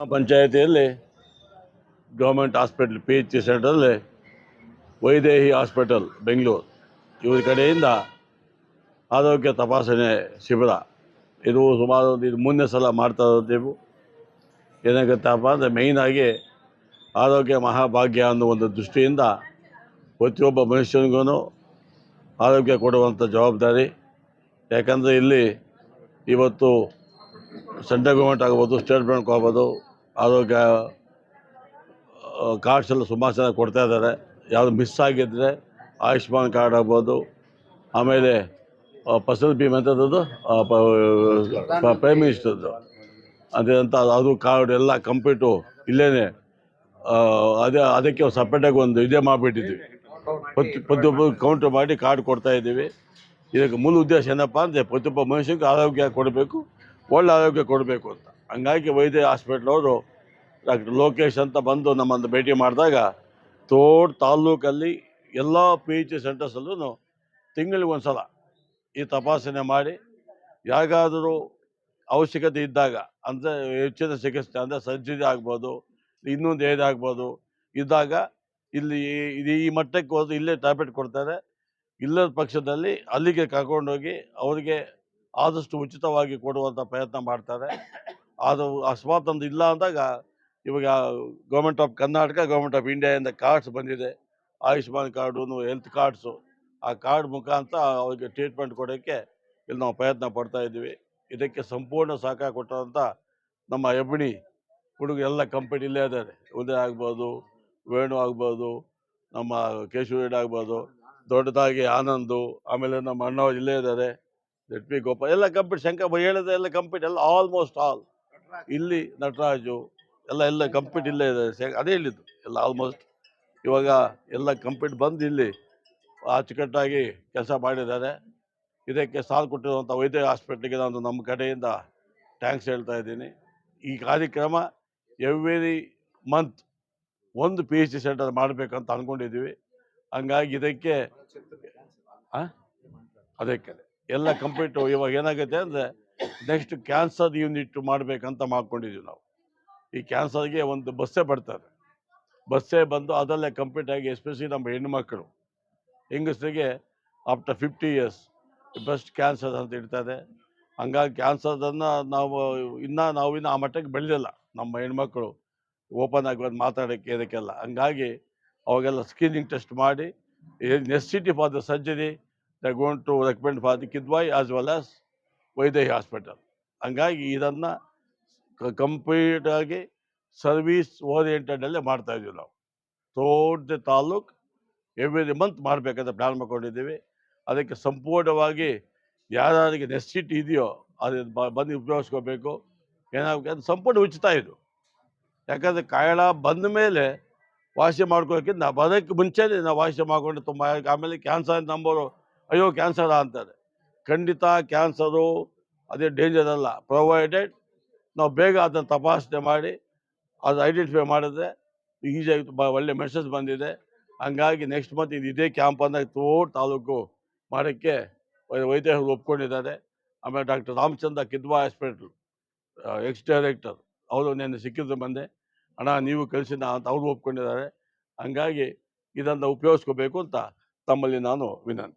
ಪಂಚಾಯತಿಯಲ್ಲಿ government hospital P H C ಸೆಂಟ್ರಲ್ಲಿ Vaidehi hospital Bengaluru. ಇವ್ರ ಕಡೆಯಿಂದ ಆರೋಗ್ಯ ತಪಾಸಣೆ ಶಿಬಿರ. ಇದು ಸುಮಾರು ಇದು ಮೂರನೇ ಸಲ ಮಾಡ್ತಾ ಇದ್ದೀವಿ ಏನಾಗುತ್ತಪ್ಪ ಅಂದರೆ ಮೇಯ್ನಾಗಿ ಆರೋಗ್ಯ ಮಹಾಭಾಗ್ಯ ಅನ್ನೋ ಒಂದು ದೃಷ್ಟಿಯಿಂದ ಪ್ರತಿಯೊಬ್ಬ ಮನುಷ್ಯನಿಗೂ ಆರೋಗ್ಯ ಕೊಡುವಂಥ ಜವಾಬ್ದಾರಿ. ಯಾಕಂದರೆ ಇಲ್ಲಿ ಇವತ್ತು ಸೆಂಟ್ರಲ್ ಗೌರ್ಮೆಂಟ್ ಆಗ್ಬೋದು ಸ್ಟೇಟ್ ಬ್ಯಾಂಕ್ ಆಗ್ಬೋದು ಆರೋಗ್ಯ ಕಾರ್ಡ್ಸ್ ಎಲ್ಲ ಸುಮಾರು ಜನ ಕೊಡ್ತಾ ಇದ್ದಾರೆ. ಯಾವುದು ಮಿಸ್ ಆಗಿದ್ದರೆ ಆಯುಷ್ಮಾನ್ ಕಾರ್ಡ್ ಆಗ್ಬೋದು. ಆಮೇಲೆ ಫಸಲ್ ಭೀಮ್ ಅಂತದ್ದು ಪ್ರೈಮ್ ಮಿನಿಸ್ಟರ್ದು ಅದಂತ ಅದು ಕಾರ್ಡ್ ಎಲ್ಲ ಕಂಪ್ಲೀಟು ಇಲ್ಲೇ ಅದೇ, ಅದಕ್ಕೆ ಸಪ್ರೇಟಾಗಿ ಒಂದು ಇದೇ ಮಾಡಿಬಿಟ್ಟಿದ್ವಿ. ಪ್ರತಿ, ಪ್ರತಿಯೊಬ್ಬರು ಕೌಂಟ್ರ್ ಮಾಡಿ ಕಾರ್ಡ್ ಕೊಡ್ತಾ ಇದ್ದೀವಿ. ಇದಕ್ಕೆ ಮೂಲ ಉದ್ದೇಶ ಏನಪ್ಪ ಅಂದರೆ ಪ್ರತಿಯೊಬ್ಬ ಮನುಷ್ಯನಿಗೆ ಆರೋಗ್ಯ ಕೊಡಬೇಕು. ಒಳ್ಳೆ ಆರೋಗ್ಯ ಕೊಡಬೇಕು ಅಂತ. ಹಂಗಾಗಿ ವೈದ್ಯ ಹಾಸ್ಪಿಟ್ಲವರು ಡಾಕ್ಟರ್ ಲೋಕೇಶ್ ಅಂತ ಬಂದು ನಮ್ಮನ್ನು ಭೇಟಿ ಮಾಡಿದಾಗ ತೋಡ್ ತಾಲ್ಲೂಕಲ್ಲಿ ಎಲ್ಲ ಪಿ ಎಚ್ ಸೆಂಟರ್ಸಲ್ಲೂ ತಿಂಗಳಿಗೆ ಒಂದು ಸಲ ಈ ತಪಾಸಣೆ ಮಾಡಿ ಯಾರಿಗಾದರೂ ಅವಶ್ಯಕತೆ ಇದ್ದಾಗ, ಅಂದರೆ ಹೆಚ್ಚಿನ ಚಿಕಿತ್ಸೆ, ಅಂದರೆ ಸರ್ಜರಿ ಆಗ್ಬೋದು, ಇನ್ನೊಂದು ಏನಾಗ್ಬೋದು ಇದ್ದಾಗ ಇಲ್ಲಿ ಇದು ಈ ಮಟ್ಟಕ್ಕೆ ಹೋದ್ರೆ ಇಲ್ಲೇ ಟ್ಯಾಬ್ಲೆಟ್ ಕೊಡ್ತಾರೆ. ಇಲ್ಲದ ಪಕ್ಷದಲ್ಲಿ ಅಲ್ಲಿಗೆ ಕರ್ಕೊಂಡೋಗಿ ಅವರಿಗೆ ಆದಷ್ಟು ಉಚಿತವಾಗಿ ಕೊಡುವಂಥ ಪ್ರಯತ್ನ ಮಾಡ್ತಾರೆ. ಅದು ಅಸ್ಮಾತ್ ಒಂದು ಇಲ್ಲ ಅಂದಾಗ, ಇವಾಗ government of Karnataka government of ಇಂಡಿಯಾದಿಂದ ಕಾರ್ಡ್ಸ್ ಬಂದಿದೆ. ಆಯುಷ್ಮಾನ್ ಕಾರ್ಡು ಹೆಲ್ತ್ ಕಾರ್ಡ್ಸು ಆ ಕಾರ್ಡ್ ಮುಖಾಂತರ ಅವರಿಗೆ ಟ್ರೀಟ್ಮೆಂಟ್ ಕೊಡೋಕ್ಕೆ ಇಲ್ಲಿ ನಾವು ಪ್ರಯತ್ನ ಪಡ್ತಾ ಇದ್ದೀವಿ. ಇದಕ್ಕೆ ಸಂಪೂರ್ಣ ಸಹಕಾರ ಕೊಟ್ಟಂಥ ನಮ್ಮ ಹೆಬ್ಣಿ ಹುಡುಗ ಎಲ್ಲ ಕಂಪನಿ ಇಲ್ಲೇ ಇದ್ದಾರೆ. ಉದಯ ಆಗ್ಬೋದು, ವೇಣು ಆಗ್ಬೋದು, ನಮ್ಮ ಕೇಶವರೆಡ್ಡಿ ಆಗ್ಬೋದು, ದೊಡ್ಡದಾಗಿ ಆನಂದು, ಆಮೇಲೆ ನಮ್ಮ ಅಣ್ಣವ್ರು ಇಲ್ಲೇ ಇದ್ದಾರೆ. ಲೆಟ್ ಪಿ ಗೋಪಾಲ್ ಎಲ್ಲ ಕಂಪನಿ ಶಂಕರ್ ಹೇಳಿದ ಎಲ್ಲ ಕಂಪನಿ ಎಲ್ಲ ಆಲ್ಮೋಸ್ಟ್ ಆಲ್ ಇಲ್ಲಿ ನಟರಾಜು ಎಲ್ಲ ಎಲ್ಲ ಕಂಪ್ಲೀಟ್ ಇಲ್ಲೇ ಇದೆ. ಸೆ- ಅದೇ ಇಲ್ಲಿದ್ದು. ಎಲ್ಲ ಆಲ್ಮೋಸ್ಟ್ ಇವಾಗ ಎಲ್ಲ ಕಂಪ್ಲೀಟ್ ಬಂದು ಇಲ್ಲಿ ಅಚ್ಚುಕಟ್ಟಾಗಿ ಕೆಲಸ ಮಾಡಿದ್ದಾರೆ. ಇದಕ್ಕೆ ಸಾಲ ಕೊಟ್ಟಿರುವಂಥ ವೈದ್ಯ ಹಾಸ್ಪಿಟ್ಲಿಗೆ ನಾನು ನಮ್ಮ ಕಡೆಯಿಂದ ಥ್ಯಾಂಕ್ಸ್ ಹೇಳ್ತಾ ಇದ್ದೀನಿ. ಈ ಕಾರ್ಯಕ್ರಮ ಎವ್ರಿ ಮಂತ್ ಒಂದು ಪಿ ಎಚ್ ಸಿ ಸೆಂಟರ್ ಮಾಡಬೇಕಂತ ಅಂದ್ಕೊಂಡಿದ್ದೀವಿ ಹಂಗಾಗಿ ಇದಕ್ಕೆ ಹಾಂ ಅದಕ್ಕೆ ಎಲ್ಲ ಕಂಪ್ಲೀಟು ಇವಾಗ ಏನಾಗುತ್ತೆ ಅಂದರೆ ನೆಕ್ಸ್ಟ್ ಕ್ಯಾನ್ಸರ್ ಯೂನಿಟ್ ಮಾಡಬೇಕಂತ ಮಾಡ್ಕೊಂಡಿದ್ದೀವಿ ನಾವು. ಈ ಕ್ಯಾನ್ಸರ್ಗೆ ಒಂದು ಬಸ್ಸೇ ಬರ್ತಾರೆ. ಬಸ್ಸೇ ಬಂದು ಅದರಲ್ಲೇ ಕಂಪ್ಲೀಟ್ ಆಗಿ ಎಸ್ಪೆಷಲಿ ನಮ್ಮ ಹೆಣ್ಣುಮಕ್ಕಳು ಹೆಂಗಸರಿಗೆ after fifty years breast cancer ಅಂತ ಇಡ್ತಾರೆ ಹಂಗಾಗಿ ಕ್ಯಾನ್ಸರ್ದನ್ನು ನಾವು ಇನ್ನೂ ನಾವು ಇನ್ನೂ ಆ ಮಟ್ಟಕ್ಕೆ ಬೆಳೆದಿಲ್ಲ ನಮ್ಮ ಹೆಣ್ಮಕ್ಳು. ಓಪನ್ ಆಗಿ ಬಂದು ಮಾತಾಡೋಕ್ಕೆ, ಇದಕ್ಕೆಲ್ಲ. ಹಂಗಾಗಿ ಅವಾಗೆಲ್ಲ ಸ್ಕ್ರೀನಿಂಗ್ ಟೆಸ್ಟ್ ಮಾಡಿ necessity for the surgery the gone to recommend for the Kidwai as well as Vydehi hospital. ಹಂಗಾಗಿ ಇದನ್ನು ಕಂಪ್ಲೀಟ್ ಆಗಿ ಸರ್ವೀಸ್ ಓರಿಯೆಂಟೆಡಲ್ಲೇ ಮಾಡ್ತಾ ಇದೀವಿ ನಾವು. Throughout the taluk every month ಮಾಡಬೇಕಂತ ಪ್ಲ್ಯಾನ್ ಮಾಡ್ಕೊಂಡಿದ್ದೀವಿ. ಅದಕ್ಕೆ ಸಂಪೂರ್ಣವಾಗಿ ಯಾರಿಗೆ ನೆಸಿಟಿ ಇದೆಯೋ ಅದನ್ನ ಬಂದು ಉಪಯೋಗಿಸ್ಕೋಬೇಕು. ಏನಾಗಬೇಕು ಅದು ಸಂಪೂರ್ಣ ಉಚಿತ ಇದು. ಯಾಕಂದರೆ ಕಾಯಳ ಬಂದ ಮೇಲೆ ವಾಸಿ ಮಾಡ್ಕೊಳ್ಳೋಕ್ಕಿಂತ ಬರೋಕ್ಕೆ ಮುಂಚೆನೇ ನಾವು ವಾಸಿ ಮಾಡ್ಕೊಂಡು ತುಂಬ ಆಮೇಲೆ ಕ್ಯಾನ್ಸರ್ ನಂಬೋರು ಅಯ್ಯೋ ಕ್ಯಾನ್ಸರ್ ಅಂತಾರೆ. ಖಂಡಿತ ಕ್ಯಾನ್ಸರು ಅದೇ ಡೇಂಜರ್ ಅಲ್ಲ. ಪ್ರೊವೈಡೆಡ್ ನಾವು ಬೇಗ ಅದನ್ನು ತಪಾಸಣೆ ಮಾಡಿ, ಅದು ಐಡೆಂಟಿಫೈ ಮಾಡಿದ್ರೆ ಈಸಿಯಾಗಿ ತುಂಬ ಒಳ್ಳೆ ಮೆಸೇಜ್ ಬಂದಿದೆ. ಹಂಗಾಗಿ ನೆಕ್ಸ್ಟ್ ಮಂತ್ ಇದು ಇದೇ ಕ್ಯಾಂಪನ್ನು ತೋಟ ತಾಲೂಕು ಮಾಡೋಕ್ಕೆ ವೈದ್ಯರು ಒಪ್ಕೊಂಡಿದ್ದಾರೆ. ಆಮೇಲೆ doctor Ramachandra Kidwai hospital ex director ಅವರು ನಿನ್ನೆ ಸಿಕ್ಕಿದ್ರು ಬಂದೆ ಹಣ ನೀವು ಕಳಿಸಿದ ಅಂತ ಅವರು ಒಪ್ಕೊಂಡಿದ್ದಾರೆ. ಹಂಗಾಗಿ ಇದನ್ನು ಉಪಯೋಗಿಸ್ಕೋಬೇಕು ಅಂತ ತಮ್ಮಲ್ಲಿ ನಾನು ವಿನಂತಿ.